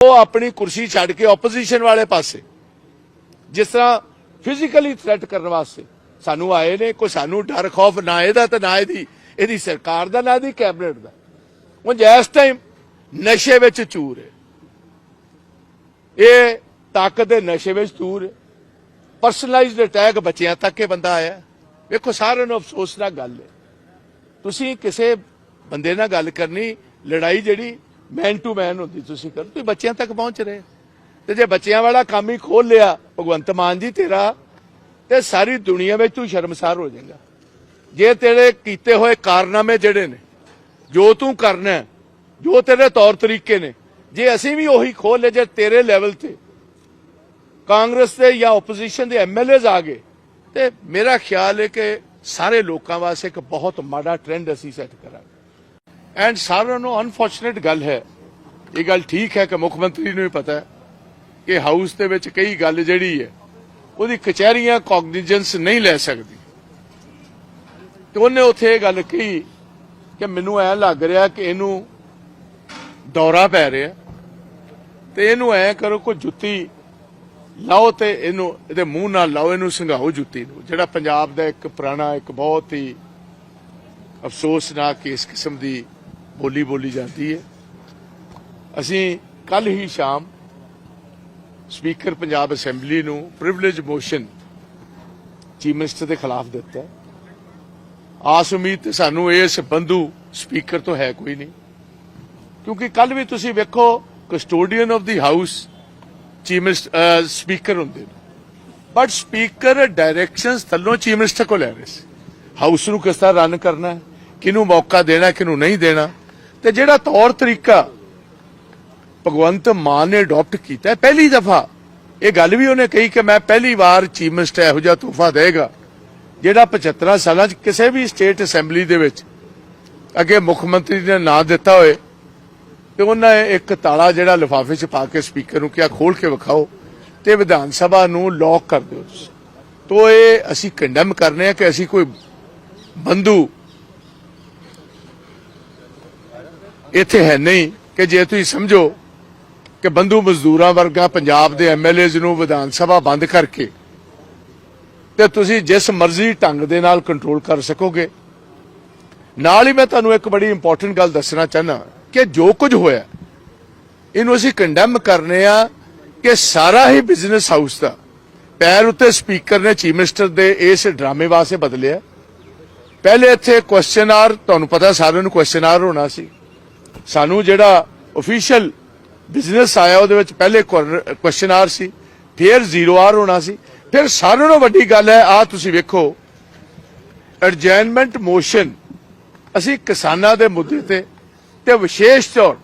ਉਹ ਆਪਣੀ ਕੁਰਸੀ ਛੱਡ ਕੇ ਆਪੋਜੀਸ਼ਨ ਵਾਲੇ ਪਾਸੇ, ਜਿਸ ਤਰ੍ਹਾਂ ਫਿਜ਼ੀਕਲੀ ਥ੍ਰੈਟ ਕਰਨ ਵਾਸਤੇ। ਸਾਨੂੰ ਆਏ ਨੇ, ਕੋਈ ਸਾਨੂੰ ਡਰ, ਖੌਫ ਨਾ ਇਹਦਾ ਤੇ ਨਾ ਇਹਦੀ ਇਹਦੀ ਸਰਕਾਰ ਦਾ, ਨਾ ਇਹਦੀ ਕੈਬਨਿਟ ਦਾ। ਉਹ ਜੈਸ ਟਾਈਮ ਨਸ਼ੇ ਵਿੱਚ ਚੂਰ ਹੈ, ਇਹ ਤਾਕਤ ਦੇ ਨਸ਼ੇ ਵਿੱਚ ਚੂਰ ਹੈ ਪਰਸਨਲਾਈਜ਼ਡ ਅਟੈਕ ਬੱਚਿਆਂ ਤੱਕ ਇਹ ਬੰਦਾ ਆਇਆ। ਵੇਖੋ, ਸਾਰਿਆਂ ਨੂੰ ਅਫਸੋਸ ਨਾਲ ਗੱਲ ਹੈ। ਤੁਸੀਂ ਕਿਸੇ ਬੰਦੇ ਨਾਲ ਗੱਲ ਕਰਨੀ, ਲੜਾਈ ਜਿਹੜੀ ਮੈਨ ਟੂ ਮੈਨ ਹੁੰਦੀ ਤੁਸੀਂ ਕਰ। ਤੁਸੀਂ ਬੱਚਿਆਂ ਤੱਕ ਪਹੁੰਚ ਰਹੇ ਤੇ ਜੇ ਬੱਚਿਆਂ ਵਾਲਾ ਕੰਮ ਹੀ ਖੋਲ ਲਿਆ, ਭਗਵੰਤ ਮਾਨ ਜੀ ਤੇਰਾ, ਤੇ ਸਾਰੀ ਦੁਨੀਆ ਵਿੱਚ ਤੂੰ ਸ਼ਰਮਸਾਰ ਹੋ ਜਾਏਗਾ। ਜੇ ਤੇਰੇ ਕੀਤੇ ਹੋਏ ਕਾਰਨਾਮੇ ਜਿਹੜੇ ਨੇ, ਜੋ ਤੂੰ ਕਰਨਾ ਜੋ ਤੇਰੇ ਤੌਰ ਤਰੀਕੇ ਨੇ, ਜੇ ਅਸੀਂ ਵੀ ਉਹੀ ਖੋਲ ਲਏ ਜੇ ਤੇਰੇ ਲੈਵਲ ਤੇ ਕਾਂਗਰਸ ਦੇ ਜਾਂ ਆਪੋਜੀਸ਼ਨ ਦੇ ਐਮਐਲਏਜ਼ ਆ ਗਏ, ਤੇ ਮੇਰਾ ਖਿਆਲ ਹੈ ਕਿ ਸਾਰੇ ਲੋਕਾਂ ਵਾਸਤੇ ਇੱਕ ਬਹੁਤ ਮਾੜਾ ਟ੍ਰੈਂਡ ਅਸੀਂ ਸੈੱਟ ਕਰਾਂਗੇ। ਐਂਡ ਸਾਰਿਆਂ ਨੂੰ ਅਨਫੋਰਚੂਨੇਟ ਗੱਲ ਹੈ। ਇਹ ਗੱਲ ਠੀਕ ਹੈ ਕਿ ਮੁੱਖ ਮੰਤਰੀ ਨੂੰ ਵੀ ਪਤਾ ਹੈ ਕਿ ਹਾਊਸ ਦੇ ਵਿੱਚ ਕਈ ਗੱਲ ਜਿਹੜੀ ਹੈ, ਉਹਦੀ ਕਚਹਿਰੀਆਂ ਕੌਗਨੀਜੈਂਸ ਨਹੀਂ ਲੈ ਸਕਦੀ। ਤੇ ਉਹਨੇ ਉੱਥੇ ਇਹ ਗੱਲ ਕਹੀ ਕਿ ਮੈਨੂੰ ਐ ਲੱਗ ਰਿਹਾ ਕਿ ਇਹਨੂੰ ਦੌਰਾ ਪੈ ਰਿਹਾ ਤੇ ਇਹਨੂੰ ਐ ਕਰੋ ਕੋਈ ਜੁੱਤੀ ਲਾਓ ਤੇ ਇਹਨੂੰ, ਇਹਦੇ ਮੂੰਹ ਨਾਲ ਲਾਓ, ਇਹਨੂੰ ਸੰਘਾਓ ਜੁੱਤੀ ਨੂੰ, ਜਿਹੜਾ ਪੰਜਾਬ ਦਾ ਇੱਕ ਪੁਰਾਣਾ, ਇੱਕ ਬਹੁਤ ਹੀ ਅਫਸੋਸਨਾਕ ਇਸ ਕਿਸਮ ਦੀ ਬੋਲੀ ਬੋਲੀ ਜਾਂਦੀ ਹੈ। ਅਸੀਂ ਕੱਲ ਹੀ ਸ਼ਾਮ ਸਪੀਕਰ ਪੰਜਾਬ ਅਸੈਂਬਲੀ ਨੂੰ ਪ੍ਰਿਵਿਲੇਜ ਮੋਸ਼ਨ ਚੀਫ ਮਿਨਿਸਟਰ ਦੇ ਖਿਲਾਫ ਦਿੱਤਾ। ਆਸ ਉਮੀਦ ਤੇ ਸਾਨੂੰ ਇਸ ਬੰਧੂ ਸਪੀਕਰ ਤੋਂ ਹੈ ਕੋਈ ਨਹੀਂ। ਕਿਉਂਕਿ ਕੱਲ ਵੀ ਤੁਸੀਂ ਵੇਖੋ custodian of the house chief minister speaker ਹੁੰਦੇ ਨੇ। ਬਟ ਸਪੀਕਰ ਡਾਇਰੈਕਸ਼ਨਸ ਥੱਲੋਂ ਚੀਫ ਮਿਨਿਸਟਰ ਕੋਲ ਲੈ ਰਹੇ ਸੀ ਹਾਊਸ ਨੂੰ ਕਿਸ ਤਰ੍ਹਾਂ ਰਨ ਕਰਨਾ ਹੈ, ਕਿਹਨੂੰ ਮੌਕਾ ਦੇਣਾ ਕਿਹਨੂੰ ਨਹੀਂ ਦੇਣਾ। ਤੇ ਜਿਹੜਾ ਤੌਰ ਤਰੀਕਾ ਭਗਵੰਤ ਮਾਨ ਨੇ ਅਡਾਪਟ ਕੀਤਾ ਪਹਿਲੀ ਦਫਾ ਇਹ ਗੱਲ ਵੀ ਉਹਨੇ ਕਹੀ ਕਿ ਮੈਂ ਪਹਿਲੀ ਵਾਰ ਚੀਫ ਮਿਨਿਸਟਰ ਇਹੋ ਜਿਹਾ ਤੋਹਫਾ ਦੇਗਾ, ਜਿਹੜਾ 75 ਸਾਲਾਂ 'ਚ ਕਿਸੇ ਵੀ ਸਟੇਟ ਅਸੈਂਬਲੀ ਦੇ ਵਿੱਚ ਅੱਗੇ ਮੁੱਖ ਮੰਤਰੀ ਨੇ ਨਾਂ ਦਿੱਤਾ ਹੋਏ, ਤੇ ਉਹਨਾਂ ਨੇ ਇੱਕ ਤਾਲਾ ਜਿਹੜਾ ਲਿਫਾਫੇ 'ਚ ਪਾ ਕੇ ਸਪੀਕਰ ਨੂੰ ਕਿਹਾ ਖੋਲ ਕੇ ਵਿਖਾਓ ਤੇ ਵਿਧਾਨ ਸਭਾ ਨੂੰ ਲੌਕ ਕਰ ਦਿਓ ਤੋ ਇਹ ਅਸੀਂ ਕੰਡਮ ਕਰਨੇ ਆ ਕਿ ਅਸੀਂ ਕੋਈ ਬੰਦੂ ਇੱਥੇ ਹੈ ਨਹੀਂ ਕਿ ਜੇ ਤੁਸੀਂ ਸਮਝੋ ਕਿ ਬੰਦੂ ਮਜ਼ਦੂਰਾਂ ਵਰਗਾ ਪੰਜਾਬ ਦੇ ਐਮਐਲਏਜ਼ ਨੂੰ ਵਿਧਾਨ ਸਭਾ ਬੰਦ ਕਰਕੇ ਤੇ ਤੁਸੀਂ ਜਿਸ ਮਰਜ਼ੀ ਢੰਗ ਦੇ ਨਾਲ ਕੰਟਰੋਲ ਕਰ ਸਕੋਗੇ। ਨਾਲ ਹੀ ਮੈਂ ਤੁਹਾਨੂੰ ਇੱਕ ਬੜੀ ਇੰਪੋਰਟੈਂਟ ਗੱਲ ਦੱਸਣਾ ਚਾਹਨਾ ਕਿ ਜੋ ਕੁਝ ਹੋਇਆ, ਇਹਨੂੰ ਅਸੀਂ ਕੰਡੈਮ ਕਰਨੇ ਆ ਕਿ ਸਾਰਾ ਹੀ ਬਿਜ਼ਨਸ ਹਾਊਸ ਦਾ ਪੈਰ ਉੱਤੇ ਸਪੀਕਰ ਨੇ ਚੀਫ ਮਿਨਿਸਟਰ ਦੇ ਇਸ ਡਰਾਮੇ ਵਾਸਤੇ ਬਦਲਿਆ। ਪਹਿਲੇ ਇੱਥੇ ਕੁਐਸਚਨ ਆਰ ਤੁਹਾਨੂੰ ਪਤਾ ਸਾਰਿਆਂ ਨੂੰ ਕੁਐਸਚਨ ਆਰ ਹੋਣਾ ਸੀ। ਸਾਨੂੰ ਜਿਹੜਾ ਅਫੀਸ਼ੀਅਲ ਬਿਜ਼ਨਸ ਆਇਆ ਉਹਦੇ ਵਿੱਚ ਪਹਿਲੇ ਕੁਐਸਚਨ ਆਰ ਸੀ, ਫਿਰ ਜ਼ੀਰੋ ਆਰ ਹੋਣਾ ਸੀ, ਫਿਰ ਸਾਰਿਆਂ ਨਾਲੋਂ ਵੱਡੀ ਗੱਲ ਹੈ ਆ ਤੁਸੀਂ ਵੇਖੋ ਅਡਜੈਨਮੈਂਟ ਮੋਸ਼ਨ ਅਸੀਂ ਕਿਸਾਨਾਂ ਦੇ ਮੁੱਦੇ ਤੇ ਤੇ ਵਿਸ਼ੇਸ਼ ਤੌਰ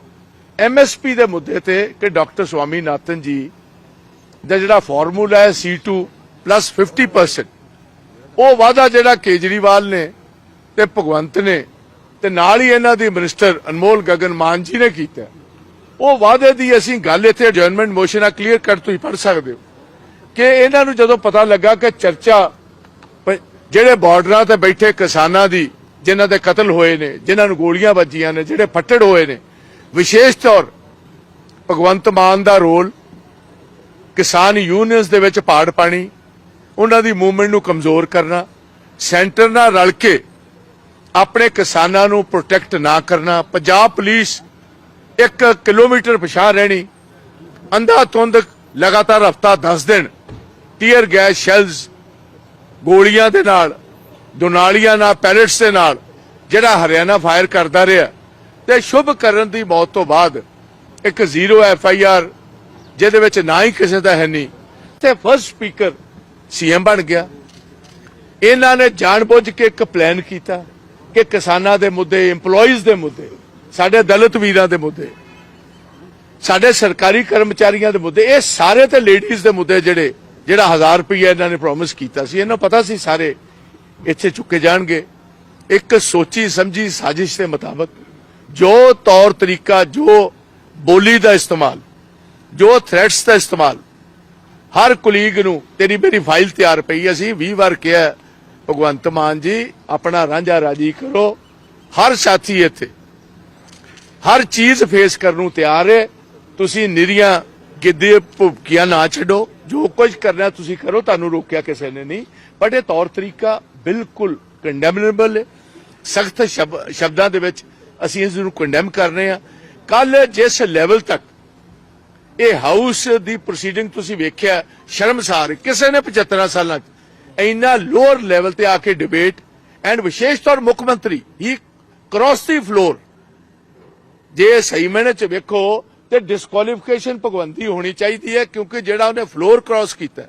ਐਮਐਸਪੀ ਦੇ ਮੁੱਦੇ ਤੇ ਕਿ ਡਾਕਟਰ ਸਵਾਮੀਨਾਥਨ ਜੀ ਦਾ ਜਿਹੜਾ ਫਾਰਮੂਲਾ ਹੈ C2 50% ਉਹ ਵਾਅਦਾ ਜਿਹੜਾ ਕੇਜਰੀਵਾਲ ਨੇ ਤੇ ਭਗਵੰਤ ਨੇ ਤੇ ਨਾਲ ਹੀ ਇਹਨਾਂ ਦੀ ਮਿਨਿਸਟਰ ਅਨਮੋਲ ਗਗਨ ਮਾਨ ਜੀ ਨੇ ਕੀਤਾ। ਉਹ ਵਾਅਦੇ ਦੀ ਅਸੀਂ ਗੱਲ ਇੱਥੇ ਅਡਜਰਨਮੈਂਟ ਮੋਸ਼ਨ ਆ ਕਲੀਅਰ ਕੱਟ ਤੁਸੀਂ ਪੜ ਸਕਦੇ ਹੋ। ਕਿ ਇਹਨਾਂ ਨੂੰ ਜਦੋਂ ਪਤਾ ਲੱਗਾ ਕਿ ਚਰਚਾ ਜਿਹੜੇ ਬਾਰਡਰਾਂ ਤੇ ਬੈਠੇ ਕਿਸਾਨਾਂ ਦੀ, ਜਿਨ੍ਹਾਂ ਦੇ ਕਤਲ ਹੋਏ ਨੇ, ਜਿਨ੍ਹਾਂ ਨੂੰ ਗੋਲੀਆਂ ਵੱਜੀਆਂ ਨੇ, ਜਿਹੜੇ ਫੱਟੜ ਹੋਏ ਨੇ, ਵਿਸ਼ੇਸ਼ ਤੌਰ ਭਗਵੰਤ ਮਾਨ ਦਾ ਰੋਲ, ਕਿਸਾਨ ਯੂਨੀਅਨਸ ਦੇ ਵਿੱਚ ਪਾੜ ਪਾਣੀ, ਉਹਨਾਂ ਦੀ ਮੂਵਮੈਂਟ ਨੂੰ ਕਮਜ਼ੋਰ ਕਰਨਾ, ਸੈਂਟਰ ਨਾਲ ਰਲ ਕੇ ਆਪਣੇ ਕਿਸਾਨਾਂ ਨੂੰ ਪ੍ਰੋਟੈਕਟ ਨਾ ਕਰਨਾ, ਪੰਜਾਬ ਪੁਲਿਸ ਇੱਕ ਕਿਲੋਮੀਟਰ ਪਿਛਾਂ ਰਹਿਣੀ, ਅੰਧਾ ਤੁੰਦ ਲਗਾਤਾਰ ਹਫਤਾ 10 ਦਿਨ ਟੀਅਰ ਗੈਸ ਸ਼ੈਲਸ ਗੋਲੀਆਂ ਦੇ ਨਾਲ, ਦੁਨਾਲੀਆਂ ਨਾਲ ਪੈਲਟਸ ਦੇ ਨਾਲ, ਜਿਹੜਾ ਹਰਿਆਣਾ ਫਾਇਰ ਕਰਦਾ ਰਿਹਾ, ਤੇ ਸ਼ੁਭ ਕਰਨ ਦੀ ਮੌਤ ਤੋਂ ਬਾਅਦ ਇੱਕ ਜ਼ੀਰੋ ਐਫ ਆਈ ਆਰ ਜਿਹਦੇ ਵਿੱਚ ਨਾ ਹੀ ਕਿਸੇ ਦਾ ਹੈ ਨਹੀਂ, ਤੇ ਫਸਟ ਸਪੀਕਰ ਸੀਐਮ ਬਣ ਗਿਆ। ਇਹਨਾਂ ਨੇ ਜਾਣਬੁੱਝ ਕੇ ਇੱਕ ਪਲਾਨ ਕੀਤਾ। ਕਿ ਕਿਸਾਨਾਂ ਦੇ ਮੁੱਦੇ, EMPLOYEES ਦੇ ਮੁੱਦੇ, ਸਾਡੇ ਦਲਿਤ ਵੀਰਾਂ ਦੇ ਮੁੱਦੇ, ਸਾਡੇ ਸਰਕਾਰੀ ਕਰਮਚਾਰੀਆਂ ਦੇ ਮੁੱਦੇ, ਇਹ ਸਾਰੇ ਤੇ ਲੇਡੀਜ਼ ਦੇ ਮੁੱਦੇ ਜਿਹੜੇ, ਜਿਹੜਾ 1000 ਰੁਪਏ ਇਹਨਾਂ ਨੇ ਪ੍ਰੋਮਿਸ ਕੀਤਾ ਸੀ। ਇਹਨਾਂ ਨੂੰ ਪਤਾ ਸੀ ਸਾਰੇ ਇੱਥੇ ਚੁੱਕੇ ਜਾਣਗੇ। ਇੱਕ ਸੋਚੀ ਸਮਝੀ ਸਾਜ਼ਿਸ਼ ਦੇ ਮੁਤਾਬਕ ਜੋ ਤੌਰ ਤਰੀਕਾ, ਜੋ ਬੋਲੀ ਦਾ ਇਸਤੇਮਾਲ, ਜੋ ਥ੍ਰੈਟਸ ਦਾ ਇਸਤੇਮਾਲ, ਹਰ ਕੁਲੀਗ ਨੂੰ ਤੇਰੀ ਮੇਰੀ ਫਾਈਲ ਤਿਆਰ ਪਈ ਅਸੀਂ 20 ਵਾਰ ਕਿਹਾ ਭਗਵੰਤ ਮਾਨ ਜੀ, ਆਪਣਾ ਰਾਂਝਾ ਰਾਜੀ ਕਰੋ। ਹਰ ਸਾਥੀ ਇੱਥੇ। ਹਰ ਚੀਜ਼ ਫੇਸ ਕਰਨ ਨੂੰ ਤਿਆਰ ਹੈ। ਤੁਸੀਂ ਨਿਰੀਆਂ ਗਿੱਦੇ ਭੁਪਕੀਆਂ ਨਾ ਛੱਡੋ। ਜੋ ਕੁਝ ਕਰਨਾ ਤੁਸੀਂ ਕਰੋ, ਤੁਹਾਨੂੰ ਰੋਕਿਆ ਕਿਸੇ ਨੇ ਨਹੀਂ। ਬਟ ਇਹ ਤੌਰ ਤਰੀਕਾ ਬਿਲਕੁਲ ਕੰਡੈਮਨੇਬਲ ਹੈ। ਸਖਤ ਸ਼ਬਦਾਂ ਦੇ ਵਿੱਚ ਅਸੀਂ ਇਸ ਨੂੰ ਕੰਡੈਮ ਕਰ ਰਹੇ ਹਾਂ। ਕੱਲ ਜਿਸ ਲੈਵਲ ਤੱਕ ਇਹ ਹਾਊਸ ਦੀ ਪ੍ਰੋਸੀਡਿੰਗ ਤੁਸੀਂ ਵੇਖਿਆ, ਸ਼ਰਮਸਾਰ, ਕਿਸੇ ਨੇ 75 ਸਾਲਾਂ ਚ ਇੰਨਾ ਲੋਅਰ ਲੈਵਲ ਤੇ ਆ ਕੇ ਡਿਬੇਟ ਐਂਡ ਵਿਸ਼ੇਸ਼ ਤੌਰ ਮੁੱਖ ਮੰਤਰੀ ਹੀ ਕ੍ਰਾਸ ਦੀ ਫਲੋਰ ਜੇ ਸਹੀ ਮੈਨੇ ਚ ਵੇਖੋ ਤੇ ਡਿਸਕੁਆਲੀਫਿਕੇਸ਼ਨ ਭਗਵੰਤੀ ਹੋਣੀ ਚਾਹੀਦੀ ਹੈ ਕਿਉਂਕਿ ਜਿਹੜਾ ਉਹਨੇ ਫਲੋਰ ਕ੍ਰਾਸ ਕੀਤਾ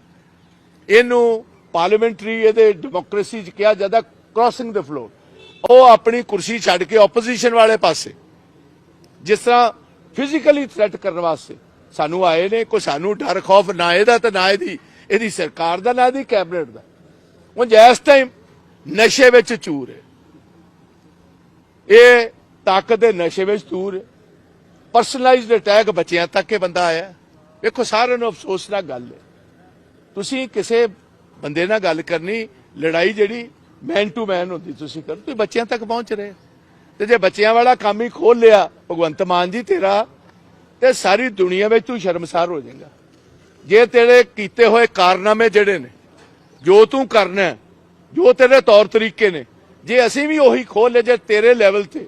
ਇਹਨੂੰ ਪਾਰਲੀਮੈਂਟਰੀ ਇਹਦੇ ਡੈਮੋਕ੍ਰੇਸੀ ਚ ਕਿਹਾ ਜਾਂਦਾ ਕ੍ਰਾਸਿੰਗ ਦ ਫਲੋਰ ਉਹ ਆਪਣੀ ਕੁਰਸੀ ਛੱਡ ਕੇ ਆਪੋਜੀਸ਼ਨ ਵਾਲੇ ਪਾਸੇ, ਜਿਸ ਤਰ੍ਹਾਂ ਫਿਜ਼ੀਕਲੀ ਥ੍ਰੈਟ ਕਰਨ ਵਾਸਤੇ ਸਾਨੂੰ ਆਏ ਨੇ, ਕੋਈ ਸਾਨੂੰ ਡਰ, ਖੌਫ ਨਾ ਇਹਦਾ ਤੇ ਨਾ ਇਹਦੀ ਇਹਦੀ ਸਰਕਾਰ ਦਾ, ਨਾ ਇਹਦੀ ਕੈਬਨਿਟ ਦਾ। ਉਹ ਇਸ ਟਾਈਮ ਨਸ਼ੇ ਵਿੱਚ ਚੂਰ ਹੈ। ਇਹ ਤਾਕਤ ਦੇ ਨਸ਼ੇ ਵਿੱਚ ਚੂਰ ਹੈ। ਪਰਸਨਲਾਈਜ਼ਡ ਅਟੈਕ ਬੱਚਿਆਂ ਤੱਕ ਇਹ ਬੰਦਾ ਆਇਆ ਵੇਖੋ, ਸਾਰਿਆਂ ਨੂੰ ਅਫਸੋਸ ਨਾਲ ਗੱਲ ਹੈ। ਤੁਸੀਂ ਕਿਸੇ ਬੰਦੇ ਨਾਲ ਗੱਲ ਕਰਨੀ, ਲੜਾਈ ਜਿਹੜੀ ਮੈਨ ਟੂ ਮੈਨ ਹੁੰਦੀ ਤੁਸੀਂ ਕਰੋ ਤੁਸੀਂ ਬੱਚਿਆਂ ਤੱਕ ਪਹੁੰਚ ਰਹੇ ਤੇ ਜੇ ਬੱਚਿਆਂ ਵਾਲਾ ਕੰਮ ਹੀ ਖੋਲ ਲਿਆ, ਭਗਵੰਤ ਮਾਨ ਜੀ ਤੇਰਾ, ਤੇ ਸਾਰੀ ਦੁਨੀਆ ਵਿੱਚ ਤੂੰ ਸ਼ਰਮਸਾਰ ਹੋ ਜਾਏਗਾ। ਜੇ ਤੇਰੇ ਕੀਤੇ ਹੋਏ ਕਾਰਨਾਮੇ ਜਿਹੜੇ ਨੇ ਜੋ ਤੂੰ ਕਰਨਾ ਜੋ ਤੇਰੇ ਤੌਰ ਤਰੀਕੇ ਨੇ, ਜੇ ਅਸੀਂ ਵੀ ਉਹੀ ਖੋਲ ਲਏ ਜੇ ਤੇਰੇ ਲੈਵਲ ਤੇ,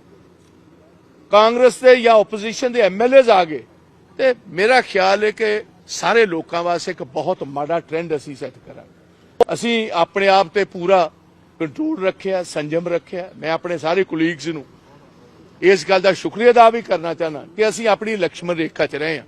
ਕਾਂਗਰਸ ਦੇ ਜਾਂ ਆਪੋਜੀਸ਼ਨ ਦੇ ਐਮਐਲਏਜ਼ ਆ ਗਏ, ਤੇ ਮੇਰਾ ਖਿਆਲ ਹੈ ਕਿ ਸਾਰੇ ਲੋਕਾਂ ਵਾਸਤੇ ਇੱਕ ਬਹੁਤ ਮਾੜਾ ਟ੍ਰੈਂਡ ਅਸੀਂ ਸੈੱਟ ਕਰਾਂਗੇ। ਅਸੀਂ ਆਪਣੇ ਆਪ ਤੇ ਪੂਰਾ ਕੰਟਰੋਲ ਰੱਖਿਆ, ਸੰਜਮ ਰੱਖਿਆ, ਮੈਂ ਆਪਣੇ ਸਾਰੇ ਕੁਲੀਗਸ ਨੂੰ ਇਸ ਗੱਲ ਦਾ ਸ਼ੁਕਰੀਆ ਅਦਾ ਵੀ ਕਰਨਾ ਚਾਹਨਾ ਕਿ ਅਸੀਂ ਆਪਣੀ ਲక్ష్ਮਣ ਰੇਖਾ 'ਚ ਰਹੇ ਹਾਂ।